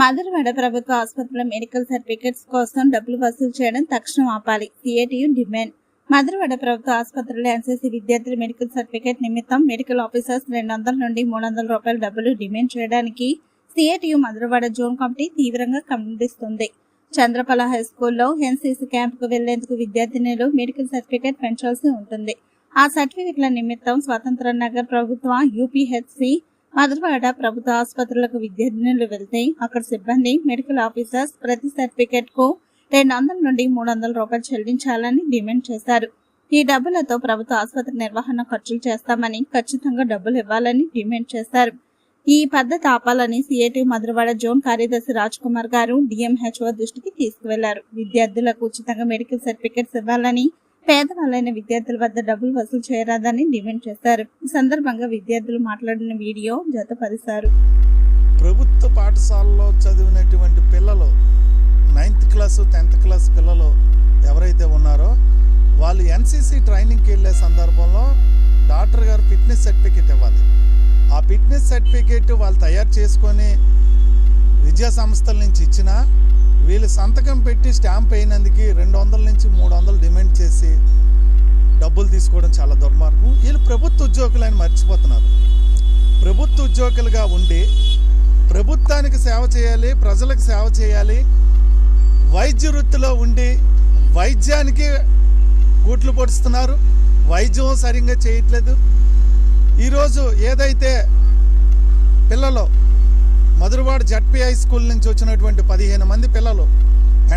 మధురవాడ ప్రభుత్వ ఆసుపత్రిలో medical certificates కోసం డబ్బులు వసూలు చేయడం తక్షణం ఆపాలి. CITU demand. మధురవాడ ప్రభుత్వ ఆసుపత్రిలో ఎన్సీసీ విద్యార్థుల మెడికల్ సర్టిఫికేట్ నిమిత్తం మెడికల్ ఆఫీసర్స్ రెండు వందల నుండి మూడు వందల రూపాయల డబ్బులు డిమాండ్ చేయడానికి సిఐటియు మధురవాడ జోన్ కమిటీ తీవ్రంగా ఖండిస్తుంది. చంద్రపల హై స్కూల్లో ఎన్సీసీ క్యాంపుకు వెళ్ళేందుకు విద్యార్థినులు మెడికల్ సర్టిఫికేట్ పెంచాల్సి ఉంటుంది. ఆ సర్టిఫికెట్ల నిమిత్తం స్వతంత్ర నగర్ ప్రభుత్వ యూపీహెచ్సి మధురవాడ ప్రభుత్వ ఆసుపత్రులకు విద్యార్థినులు వెళ్తే అక్కడ సిబ్బంది మెడికల్ ఆఫీసర్స్ ప్రతి సర్టిఫికెట్కు రెండు వందల నుండి మూడు వందల రూపాయలు చెల్లించాలని డిమాండ్ చేశారు. ఈ డబ్బులతో ప్రభుత్వ ఆసుపత్రి నిర్వహణ ఖర్చులు చేస్తామని ఖచ్చితంగా డబ్బులు ఇవ్వాలని డిమాండ్ చేశారు. ఈ పద్ధతి ఆపాలని సిఐటి మధురవాడ జోన్ కార్యదర్శి రాజ్ కుమార్ గారు డిఎంహెచ్ఓ దృష్టికి తీసుకువెళ్ళారు. విద్యార్థులకు ఉచితంగా మెడికల్ సర్టిఫికెట్స్ ఇవ్వాలని పేదవాళ్ళైన విద్యార్థుల వద్ద డబ్బులు వసూలు చేయరాదని డిమాండ్ చేశారు. ఈ సందర్భంగా విద్యార్థులు మాట్లాడిన వీడియో జతపరిచారు. ప్రభుత్వ పాఠశాలలో చదివినటువంటి పిల్లలు నైన్త్ క్లాస్ టెన్త్ క్లాస్ పిల్లలు ఎవరైతే ఉన్నారో వాళ్ళు ఎన్సీసీ ట్రైనింగ్కి వెళ్ళే సందర్భంలో డాక్టర్ గారు ఫిట్నెస్ సర్టిఫికేట్ ఇవ్వాలి. ఆ ఫిట్నెస్ సర్టిఫికేట్ వాళ్ళు తయారు చేసుకొని విద్యా సంస్థల నుంచి ఇచ్చిన వీళ్ళు సంతకం పెట్టి స్టాంప్ అయినందుకు రెండు వందల నుంచి మూడు వందలు డిమాండ్ చేసి డబ్బులు తీసుకోవడం చాలా దుర్మార్గం. వీళ్ళు ప్రభుత్వ ఉద్యోగులు అని మర్చిపోతున్నారు. ప్రభుత్వ ఉద్యోగులుగా ఉండి ప్రభుత్వానికి సేవ చేయాలి ప్రజలకు సేవ చేయాలి వైద్య వృత్తిలో ఉండి వైద్యానికి గూట్లు పొడుస్తున్నారు. వైద్యం సరిగ్గా చేయట్లేదు. ఈరోజు ఏదైతే పిల్లలు మధురవాడ జడ్పీ హై స్కూల్ నుంచి వచ్చినటువంటి పదిహేను మంది పిల్లలు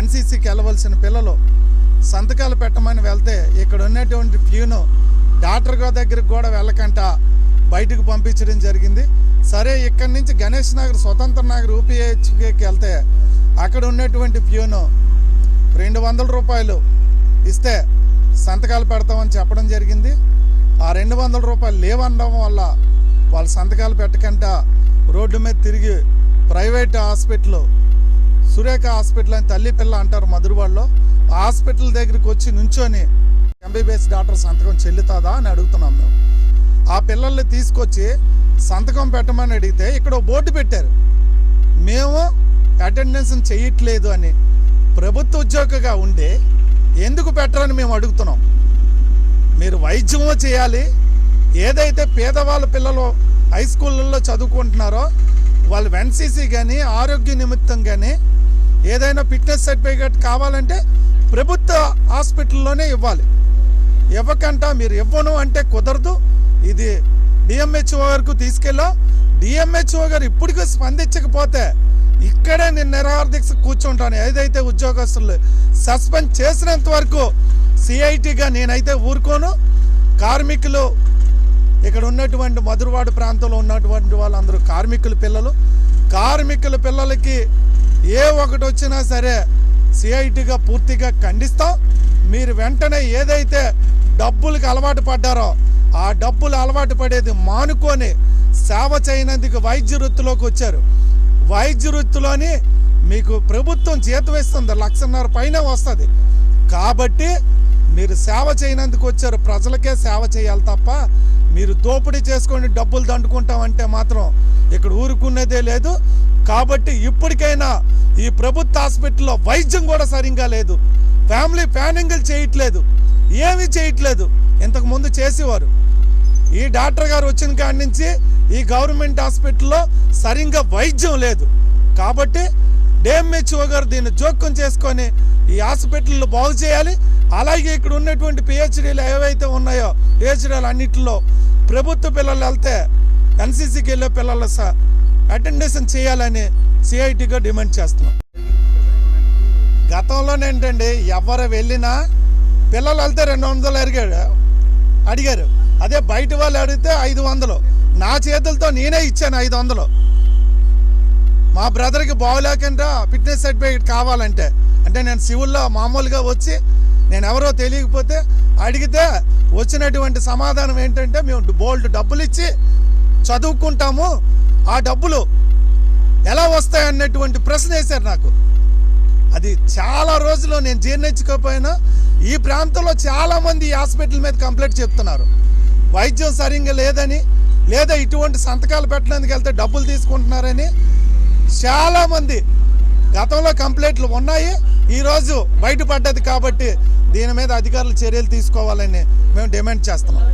ఎన్సీసీకి వెళ్ళవలసిన పిల్లలు సంతకాలు పెట్టమని వెళ్తే ఇక్కడ ఉన్నటువంటి ప్యూను డాక్టర్ గారి దగ్గరికి కూడా వెళ్ళకంట బయటకు పంపించడం జరిగింది. సరే ఇక్కడి నుంచి గణేష్ నగర్ స్వతంత్ర నగర్ యూపీహెచ్కి వెళ్తే అక్కడ ఉన్నటువంటి ప్యూను రెండు వందల రూపాయలు ఇస్తే సంతకాలు పెడతామని చెప్పడం జరిగింది. ఆ రెండు వందల రూపాయలు లేవనడం వల్ల వాళ్ళు సంతకాలు పెట్టకుండా రోడ్డు మీద తిరిగి ప్రైవేట్ హాస్పిటల్ సురేఖ హాస్పిటల్ అని తల్లి పిల్ల అంటారు మధురవాడలో. ఆ హాస్పిటల్ దగ్గరికి వచ్చి నుంచొని ఎంబీబీఎస్ డాక్టర్ సంతకం చెల్లుతుందా అని అడుగుతున్నాం మేము. ఆ పిల్లల్ని తీసుకొచ్చి సంతకం పెట్టమని అడిగితే ఇక్కడ బోర్డు పెట్టారు. మేము అటెండెన్స్ చేయట్లేదు అని ప్రభుత్వ ఉద్యోగిగా ఉండి ఎందుకు పెట్టరని మేము అడుగుతున్నాం. మీరు వైద్యమో చేయాలి. ఏదైతే పేదవాళ్ళ పిల్లలు హై స్కూళ్ళల్లో చదువుకుంటున్నారో వాళ్ళు ఎన్సీసీ కానీ ఆరోగ్య నిమిత్తం కానీ ఏదైనా ఫిట్నెస్ సర్టిఫికేట్ కావాలంటే ప్రభుత్వ హాస్పిటల్లోనే ఇవ్వాలి. ఇవ్వకంట మీరు ఇవ్వను అంటే కుదరదు. ఇది డిఎంహెచ్ఓ వరకు తీసుకెళ్ళా. డిఎంహెచ్ఓ గారు ఇప్పటికీ స్పందించకపోతే ఇక్కడే నేను నిరాహారదీక్ష కూర్చుంటాను. ఏదైతే ఉద్యోగస్తులు సస్పెండ్ చేసినంత వరకు సిఐటిగా నేనైతే ఊరుకోను. కార్మికులు ఇక్కడ ఉన్నటువంటి మధురవాడ ప్రాంతంలో ఉన్నటువంటి వాళ్ళందరూ కార్మికుల పిల్లలు. కార్మికుల పిల్లలకి ఏ ఒకటి వచ్చినా సరే సిఐటిగా పూర్తిగా ఖండిస్తాం. మీరు వెంటనే ఏదైతే డబ్బులకు అలవాటు పడ్డారో ఆ డబ్బులు అలవాటు పడేది మానుకొని సేవ చేయనందుకు వైద్య వృత్తిలోకి వచ్చారు. వైద్య వృత్తిలోని మీకు ప్రభుత్వం జీతం ఇస్తుంది లక్షన్నర పైన వస్తుంది. కాబట్టి మీరు సేవ చేయనందుకు వచ్చారు. ప్రజలకే సేవ చేయాలి తప్ప మీరు దోపిడీ చేసుకొని డబ్బులు దండుకుంటామంటే మాత్రం ఇక్కడ ఊరుకునేదే లేదు. కాబట్టి ఇప్పటికైనా ఈ ప్రభుత్వ హాస్పిటల్లో వైద్యం కూడా సరిగ్గా లేదు. ఫ్యామిలీ ప్యానింగ్లు చేయట్లేదు. ఏమీ చేయట్లేదు. ఇంతకుముందు చేసేవారు. ఈ డాక్టర్ గారు వచ్చిన కాడి నుంచి ఈ గవర్నమెంట్ హాస్పిటల్లో సరిగ్గా వైద్యం లేదు. కాబట్టి డిఎంహెచ్ఓ గారు దీన్ని జోక్యం చేసుకొని ఈ హాస్పిటల్లో బాగు చేయాలి. అలాగే ఇక్కడ ఉన్నటువంటి పిహెచ్డీలు ఏవైతే ఉన్నాయో పిహెచ్డీలు అన్నింటిలో ప్రభుత్వ పిల్లలు వెళ్తే ఎన్సీసీకి వెళ్ళే పిల్లల అటెండేషన్ చేయాలని సిఐటిగా డిమాండ్ చేస్తున్నాం. గతంలోనే ఏంటండి ఎవరు వెళ్ళినా పిల్లలు వెళ్తే రెండు వందలు అడిగాడు అడిగారు. అదే బయట వాళ్ళు అడిగితే ఐదు వందలు. నా చేతులతో నేనే ఇచ్చాను ఐదు వందలు. మా బ్రదర్కి బాగోలేకుండా ఫిట్నెస్ సర్టిఫికేట్ కావాలంటే. అంటే నేను సివిల్లో మామూలుగా వచ్చి నేను ఎవరో తెలియకపోతే అడిగితే వచ్చినటువంటి సమాధానం ఏంటంటే మేము బోల్డ్ డబ్బులు ఇచ్చి చదువుకుంటాము. ఆ డబ్బులు ఎలా వస్తాయి అన్నటువంటి ప్రశ్న వేశారు నాకు. అది చాలా రోజులు నేను జీర్ణించుకోపోయినా ఈ ప్రాంతంలో చాలామంది ఈ హాస్పిటల్ మీద కంప్లైంట్ చెప్తున్నారు. వైద్యం సరిగ్గా లేదని లేదా ఇటువంటి సంతకాలు పెట్టడానికి వెళ్తే డబ్బులు తీసుకుంటున్నారని. చాలామంది గతంలో కంప్లైంట్లు ఉన్నాయి. ఈరోజు బయటపడ్డది కాబట్టి దీని మీద అధికారులు చర్యలు తీసుకోవాలని మేము డిమాండ్ చేస్తున్నాం.